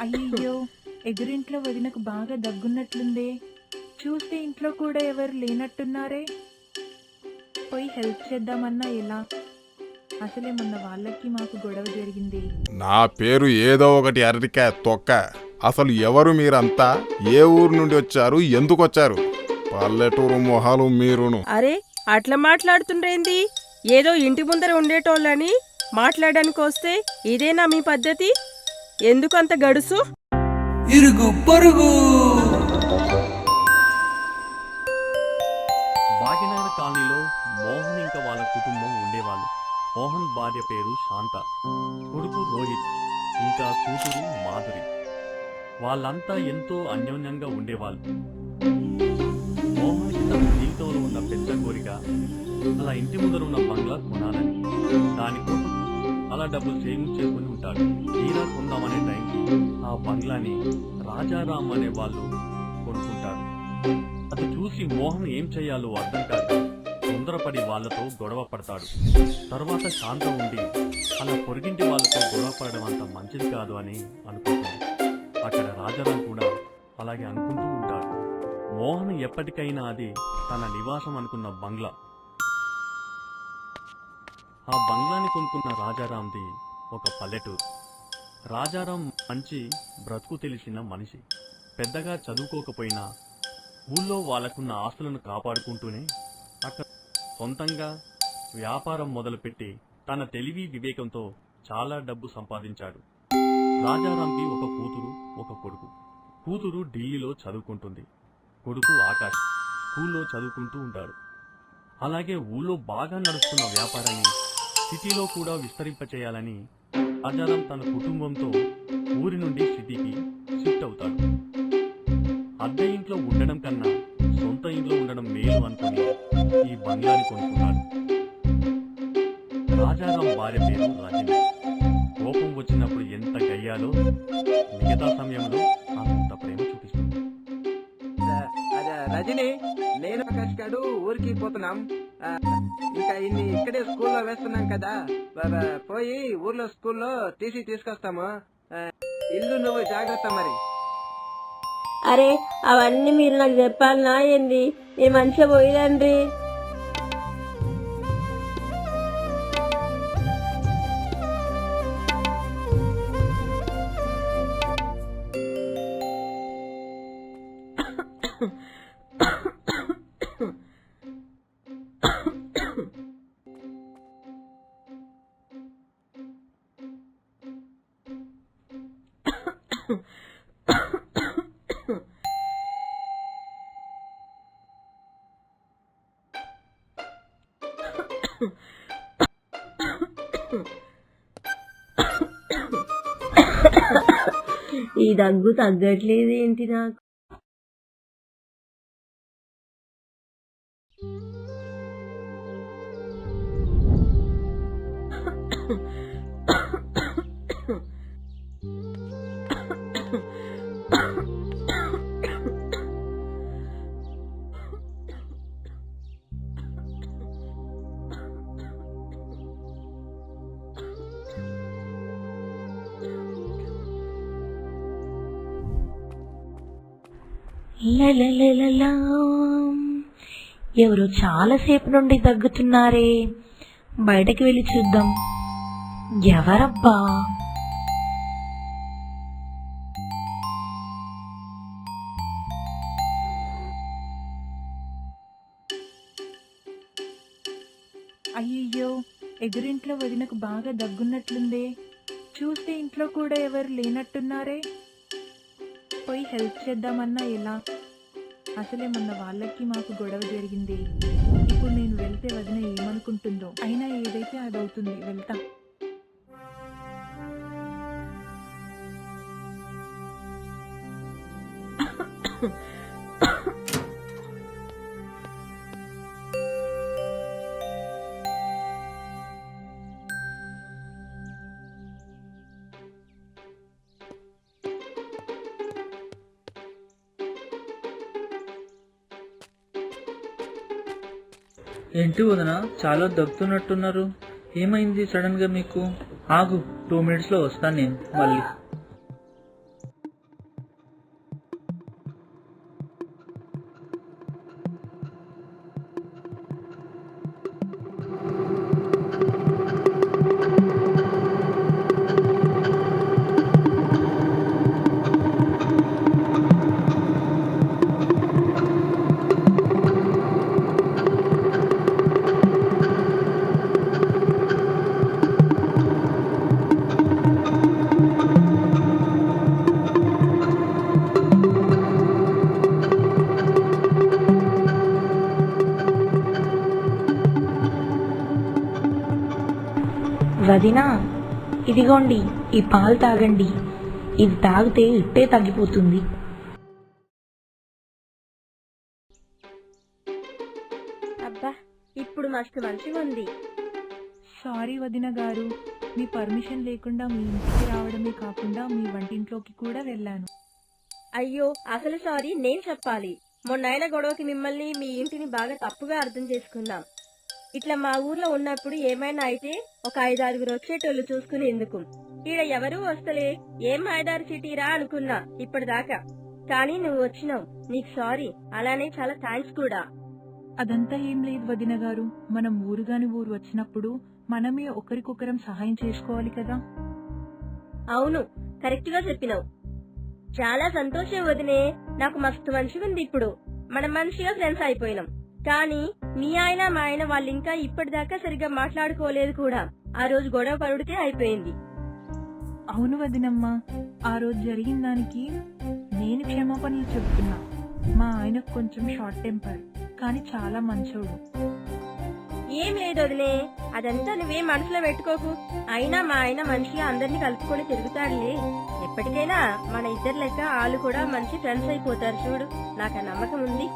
అయ్యయ్యో ఎదురింట్లో వదినకు బాగా దగ్గున్నట్లుందే. చూస్తే ఇంట్లో కూడా ఎవరు లేనట్టున్నారే. పోయి హెల్ప్ చేద్దామన్నా ఎలా? అసలే మొన్న వాళ్ళకి మాకు గొడవ జరిగింది. నా పేరు ఏదో ఒకటి అరటికాయ తొక్క. అసలు ఎవరు మీరంతా? ఏ ఊరు నుండి వచ్చారు? ఎందుకు వచ్చారు? పల్లెటూరు మొహాలు మీరును. అరే అట్లా మాట్లాడుతుండ్రేంది? ఏదో ఇంటి ముందర ఉండేటోళ్ళని మాట్లాడడానికి వస్తే ఇదేనా మీ పద్ధతి? ఎందుకు అంత గడుసు? ఇరుగు పొరుగు. భాగ్యనగర కాలనీలో మోహన్ ఇంకా వాళ్ళ కుటుంబం ఉండేవాళ్ళు. మోహన్ భార్య పేరు శాంత కొడుకు రోహిత్ ఇంకా కూతురు మాధురి. వాళ్ళంతా ఎంతో అన్యోన్యంగా ఉండేవాళ్ళు. మోహన్కి తన జీవితంలో ఉన్న పెద్ద కోరిక అలా ఇంటి ముందర ఉన్న బంగ్లా కొనాలని. దానికోసం అలా డబ్బులు సేవింగ్ చేసుకుని ఉంటాడు. తీరా కొందామనే టైంకి ఆ బంగ్లాని రాజారాం అనే వాళ్ళు కొనుక్కుంటారు. అది చూసి మోహన్ ఏం చేయాలో అర్థం కాదు తొందరపడి వాళ్ళతో గొడవ పడతాడు. తర్వాత శాంతం ఉండి అలా పొరిగింటి వాళ్ళతో గొడవ పడడం అంత మంచిది కాదు అని అనుకుంటాడు. అక్కడ రాజారాం కూడా అలాగే అనుకుంటూ ఉంటాడు. మోహన్ ఎప్పటికైనా అది తన నివాసం అనుకున్న బంగ్లా. ఆ బంగ్లాని కొనుక్కున్న రాజారాంది ఒక పల్లెటూరు. రాజారాం మంచి బ్రతుకు తెలిసిన మనిషి. పెద్దగా చదువుకోకపోయినా ఊళ్ళో వాళ్ళకున్న ఆస్తులను కాపాడుకుంటూనే అక్కడ సొంతంగా వ్యాపారం మొదలుపెట్టి తన తెలివి వివేకంతో చాలా డబ్బు సంపాదించాడు. రాజారాంకి ఒక కూతురు ఒక కొడుకు. కూతురు ఢిల్లీలో చదువుకుంటుంది. కొడుకు ఆకాష్ స్కూల్లో చదువుకుంటూ ఉంటాడు. అలాగే ఊళ్ళో బాగా నడుస్తున్న వ్యాపారాన్ని సిటీలో కూడా విస్తరింపచేయాలని రాజారాం తన కుటుంబంతో ఊరి నుండి సిటీకి షిఫ్ట్ అవుతాడు. అద్దె ఇంట్లో ఉండడం కన్నా సొంత ఇంట్లో ఉండడం మేలు అనుకుని ఈ బంగ్లాని కొనుక్కున్నాడు. రాజారాం భార్య పేరు రజని కోపం వచ్చినప్పుడు ఎంత గయ్యాలో మిగతా సమయంలో రజని నేను ఆకాష్ గారు ఊరికి పోతున్నాం. ఆ, ఇంకా ఇన్ని ఇక్కడే స్కూల్లో వేస్తున్నాం కదా. పోయి ఊర్లో స్కూల్లో తీసి తీసుకొస్తాము. ఇల్లు నువ్వు జాగ్రత్త మరి. అరే అవన్నీ మీరు నాకు చెప్పాలనా ఏంది? నేను మంచిగా పోయిరండ్రి ఈ దగ్గు తగ్గట్లేదు ఏంటి నాకు? లలలలలా. ఎవరో చాలాసేపు నుండి దగ్గుతున్నారే. బయటకు వెళ్ళి చూద్దాం. ఎవరబ్బా? అయ్యయ్యో ఎదురింట్లో వదినకు బాగా దగ్గున్నట్లుందే. చూస్తే ఇంట్లో కూడా ఎవరు లేనట్టున్నారే. పోయి హెల్ప్ చేద్దామన్నా ఎలా? అసలే మొన్న వాళ్ళకి మాకు గొడవ జరిగింది? ఇప్పుడు నేను వెళ్తే వదిన ఏమనుకుంటుందో? అయినా ఏదైతే అది అవుతుంది వెళ్తా. ఏంటి వదన? చాలా దగ్గుతున్నట్టున్నారు ఏమైంది సడన్గా మీకు? ఆగు టూ మినిట్స్లో వస్తాను నేను మళ్ళీ. వదినా ఇదిగోండి ఈ పాలు తాగండి. ఇది తాగితే ఇట్టే తగ్గిపోతుంది. అబ్బా ఇప్పుడు మస్తు మంచిగా ఉంది. సారీ వదిన గారు మీ పర్మిషన్ లేకుండా మీ ఇంటికి రావడమే కాకుండా మీ వంటింట్లోకి కూడా వెళ్ళాను. అయ్యో అసలు సారీ నేను చెప్పాలి. మొన్నైన గొడవకి మిమ్మల్ని మీ ఇంటిని బాగా తప్పుగా అర్థం చేసుకున్నాం. ఇట్లా మా ఊర్లో ఉన్నప్పుడు ఏమైనా అయితే ఒక ఐదారుగురు వచ్చేటోళ్ళు చూసుకుని ఎందుకు? ఈడ ఎవరూ వస్తలే. ఏం ఐదారు సిటీరా అనుకున్నా ఇప్పటిదాకా. కానీ నువ్వు వచ్చినావు. నీకు సారీ. అలానే చాలా థ్యాంక్స్ కూడా. అదంతా ఏం లేదు వదిన గారు. మనం ఊరుగాని ఊరు వచ్చినప్పుడు మనమే ఒకరికొకరం సహాయం చేసుకోవాలి కదా? అవును. కరెక్ట్గా చెప్పినావు. చాలా సంతోషం వదినే. నాకు మస్తు మంచిగా ఉంది ఇప్పుడు. మనం మంచిగా ఫ్రెండ్స్ అయిపోయినాం. కానీ మీ ఆయన మా ఆయన వాళ్ళు ఇంకా ఇప్పటిదాకా సరిగ్గా మాట్లాడుకోలేదు కూడా. ఆ రోజు గొడవ పడితే అయిపోయింది. అవును వదినమ్మ. ఆ రోజు జరిగిన దానికి నేను క్షమాపణలు చెప్తున్నా. మా ఆయనకు కొంచెం షార్ట్ టెంపర్ కానీ చాలా మంచోడు. ఏం లేదు వదినే. అదంతా నువ్వేం మనసులో పెట్టుకోకు. అయినా మా ఆయన మంచిగా అందరినీ కలుపుకొని తిరుగుతాడులే. ఎప్పటికైనా మన ఇద్దరు లెక్క వాళ్ళు కూడా మంచి ఫ్రెండ్స్ అయిపోతారు చూడు. నాకు ఆ నమ్మకం ఉంది.